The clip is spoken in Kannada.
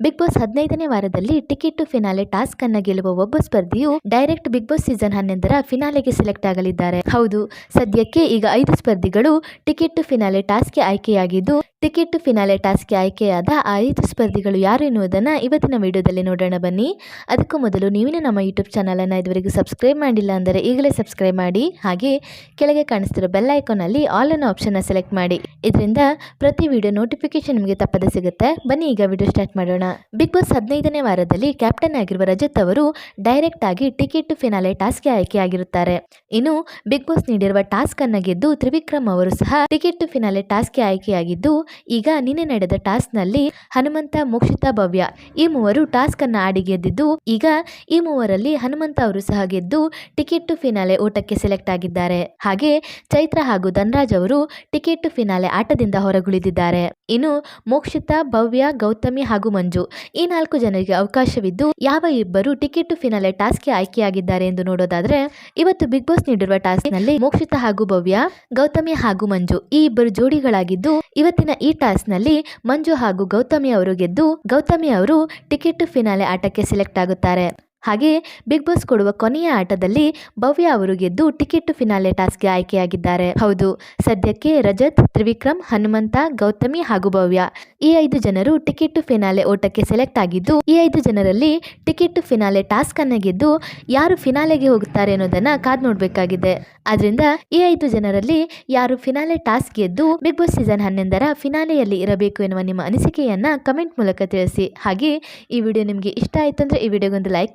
ಬಿಗ್ ಬಾಸ್ ಹದಿನೈದನೇ ವಾರದಲ್ಲಿ ಟಿಕೆಟ್ ಟು ಫಿನಾಲೆ ಟಾಸ್ಕ್ ಅನ್ನ ಗೆಲ್ಲುವ ಒಬ್ಬ ಸ್ಪರ್ಧಿಯು ಡೈರೆಕ್ಟ್ ಬಿಗ್ ಬಾಸ್ ಸೀಸನ್ ಹನ್ನೊಂದರ ಫಿನಾಲೆಗೆ ಸೆಲೆಕ್ಟ್ ಆಗಲಿದ್ದಾರೆ. ಹೌದು, ಸದ್ಯಕ್ಕೆ ಈಗ ಐದು ಸ್ಪರ್ಧಿಗಳು ಟಿಕೆಟ್ ಟು ಫಿನಾಲೆ ಟಾಸ್ಕ್ಗೆ ಆಯ್ಕೆಯಾಗಿದ್ದು ಟಿಕೆಟ್ ಫಿನಾಲೆ ಟಾಸ್ಕ್ಗೆ ಆಯ್ಕೆಯಾದ ಐದು ಸ್ಪರ್ಧಿಗಳು ಯಾರು ಎನ್ನುವುದನ್ನು ಇವತ್ತಿನ ವಿಡಿಯೋದಲ್ಲಿ ನೋಡೋಣ ಬನ್ನಿ. ಅದಕ್ಕೂ ಮೊದಲು ನೀವಿನ ನಮ್ಮ ಯೂಟ್ಯೂಬ್ ಚಾನಲನ್ನು ಇದುವರೆಗೂ ಸಬ್ಸ್ಕ್ರೈಬ್ ಮಾಡಿಲ್ಲ ಅಂದರೆ ಈಗಲೇ ಸಬ್ಸ್ಕ್ರೈಬ್ ಮಾಡಿ. ಹಾಗೆ ಕೆಳಗೆ ಕಾಣಿಸ್ತಿರೋ ಬೆಲ್ ಐಕಾನಲ್ಲಿ ಆಲ್ ಅನ್ನೋ ಆಪ್ಷನ್ನ ಸೆಲೆಕ್ಟ್ ಮಾಡಿ. ಇದರಿಂದ ಪ್ರತಿ ವಿಡಿಯೋ ನೋಟಿಫಿಕೇಶನ್ ನಿಮಗೆ ತಪ್ಪದೇ ಸಿಗುತ್ತೆ. ಬನ್ನಿ ಈಗ ವಿಡಿಯೋ ಸ್ಟಾರ್ಟ್ ಮಾಡೋಣ. ಬಿಗ್ ಬಾಸ್ ಹದಿನೈದನೇ ವಾರದಲ್ಲಿ ಕ್ಯಾಪ್ಟನ್ ಆಗಿರುವ ರಜತ್ ಅವರು ಡೈರೆಕ್ಟ್ ಆಗಿ ಟಿಕೆಟ್ ಫಿನಾಲೆ ಟಾಸ್ಕ್ಗೆ ಆಯ್ಕೆಯಾಗಿರುತ್ತಾರೆ. ಇನ್ನು ಬಿಗ್ ಬಾಸ್ ನೀಡಿರುವ ಟಾಸ್ಕ್ ಅನ್ನ ಗೆದ್ದು ತ್ರಿವಿಕ್ರಮ್ ಅವರು ಸಹ ಟಿಕೆಟ್ ಫಿನಾಲೆ ಟಾಸ್ಕ್ಗೆ ಆಯ್ಕೆಯಾಗಿದ್ದು ಈಗ ನಿನ್ನೆ ನಡೆದ ಟಾಸ್ಕ್ನಲ್ಲಿ ಹನುಮಂತ, ಮೋಕ್ಷಿತಾ, ಭವ್ಯ ಈ ಮೂವರು ಟಾಸ್ಕ್ ಅನ್ನ ಆಡಿ ಗೆದ್ದಿದ್ದು, ಈಗ ಈ ಮೂವರಲ್ಲಿ ಹನುಮಂತ ಅವರು ಸಹ ಗೆದ್ದು ಟಿಕೆಟ್ ಟು ಫಿನಾಲೆ ಓಟಕ್ಕೆ ಸೆಲೆಕ್ಟ್ ಆಗಿದ್ದಾರೆ. ಹಾಗೆ ಚೈತ್ರ ಹಾಗೂ ಧನ್ರಾಜ್ ಅವರು ಟಿಕೆಟ್ ಟು ಫಿನಾಲೆ ಆಟದಿಂದ ಹೊರಗುಳಿದಿದ್ದಾರೆ. ಇನ್ನು ಮೋಕ್ಷಿತಾ, ಭವ್ಯ, ಗೌತಮಿ ಹಾಗೂ ಮಂಜು ಈ ನಾಲ್ಕು ಜನರಿಗೆ ಅವಕಾಶವಿದ್ದು, ಯಾವ ಇಬ್ಬರು ಟಿಕೆಟ್ ಟು ಫಿನಾಲೆ ಟಾಸ್ಕ್ಗೆ ಆಯ್ಕೆಯಾಗಿದ್ದಾರೆ ಎಂದು ನೋಡೋದಾದ್ರೆ, ಇವತ್ತು ಬಿಗ್ ಬಾಸ್ ನೀಡಿರುವ ಟಾಸ್ಕ್ನಲ್ಲಿ ಮೋಕ್ಷಿತಾ ಹಾಗೂ ಭವ್ಯ, ಗೌತಮಿ ಹಾಗೂ ಮಂಜು ಈ ಇಬ್ಬರು ಜೋಡಿಗಳಾಗಿದ್ದು, ಇವತ್ತಿನ ಈ ಟಾಸ್ಕ್ನಲ್ಲಿ ಮಂಜು ಹಾಗೂ ಗೌತಮಿ ಅವರು ಗೆದ್ದು ಗೌತಮಿ ಅವರು ಟಿಕೆಟ್ ಫಿನಾಲೆ ಆಟಕ್ಕೆ ಸೆಲೆಕ್ಟ್ ಆಗುತ್ತಾರೆ. ಹಾಗೆ ಬಿಗ್ ಬಾಸ್ ಕೊಡುವ ಕೊನೆಯ ಆಟದಲ್ಲಿ ಭವ್ಯ ಅವರು ಗೆದ್ದು ಟಿಕೆಟ್ ಫಿನಾಲೆ ಟಾಸ್ಕ್ಗೆ ಆಯ್ಕೆಯಾಗಿದ್ದಾರೆ. ಹೌದು, ಸದ್ಯಕ್ಕೆ ರಜತ್, ತ್ರಿವಿಕ್ರಮ್, ಹನುಮಂತ, ಗೌತಮಿ ಹಾಗೂ ಭವ್ಯ ಈ ಐದು ಜನರು ಟಿಕೆಟ್ ಫಿನಾಲೆ ಓಟಕ್ಕೆ ಸೆಲೆಕ್ಟ್ ಆಗಿದ್ದು, ಈ ಐದು ಜನರಲ್ಲಿ ಟಿಕೆಟ್ ಫಿನಾಲೆ ಟಾಸ್ಕ್ ಅನ್ನ ಗೆದ್ದು ಯಾರು ಫಿನಾಲೆಗೆ ಹೋಗುತ್ತಾರೆ ಅನ್ನೋದನ್ನ ಕಾದ್ ನೋಡಬೇಕಾಗಿದೆ. ಆದ್ರಿಂದ ಈ ಐದು ಜನರಲ್ಲಿ ಯಾರು ಫಿನಾಲೆ ಟಾಸ್ಕ್ ಗೆದ್ದು ಬಿಗ್ ಬಾಸ್ ಸೀಸನ್ ಹನ್ನೊಂದರ ಫಿನಾಲೆಯಲ್ಲಿ ಇರಬೇಕು ಎನ್ನುವ ನಿಮ್ಮ ಅನಿಸಿಕೆಯನ್ನ ಕಮೆಂಟ್ ಮೂಲಕ ತಿಳಿಸಿ. ಹಾಗೆ ಈ ವಿಡಿಯೋ ನಿಮಗೆ ಇಷ್ಟ ಆಯ್ತು ಅಂದ್ರೆ ಈ ವಿಡಿಯೋಗೊಂದು ಲೈಕ್